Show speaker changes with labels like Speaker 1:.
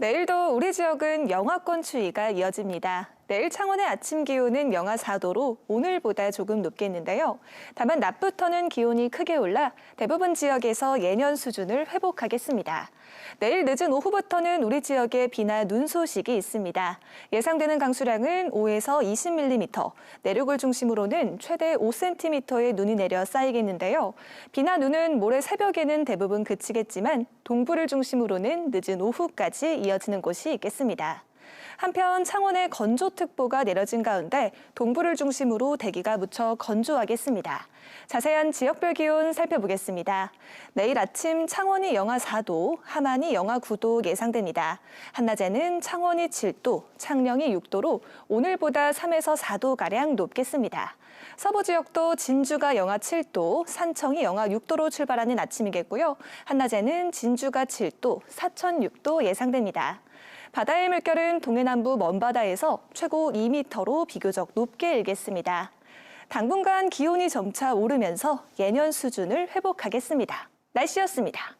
Speaker 1: 내일도 우리 지역은 영하권 추위가 이어집니다. 내일 창원의 아침 기온은 영하 4도로 오늘보다 조금 높겠는데요. 다만 낮부터는 기온이 크게 올라 대부분 지역에서 예년 수준을 회복하겠습니다. 내일 늦은 오후부터는 우리 지역에 비나 눈 소식이 있습니다. 예상되는 강수량은 5에서 20mm, 내륙을 중심으로는 최대 5cm의 눈이 내려 쌓이겠는데요. 비나 눈은 모레 새벽에는 대부분 그치겠지만 동부를 중심으로는 늦은 오후까지 이어지는 곳이 있겠습니다. 한편 창원에 건조특보가 내려진 가운데 동부를 중심으로 대기가 무척 건조하겠습니다. 자세한 지역별 기온 살펴보겠습니다. 내일 아침 창원이 영하 4도, 함안이 영하 9도 예상됩니다. 한낮에는 창원이 7도, 창녕이 6도로 오늘보다 3에서 4도가량 높겠습니다. 서부 지역도 진주가 영하 7도, 산청이 영하 6도로 출발하는 아침이겠고요. 한낮에는 진주가 7도, 사천 6도 예상됩니다. 바다의 물결은 동해남부 먼바다에서 최고 2m로 비교적 높게 일겠습니다. 당분간 기온이 점차 오르면서 예년 수준을 회복하겠습니다. 날씨였습니다.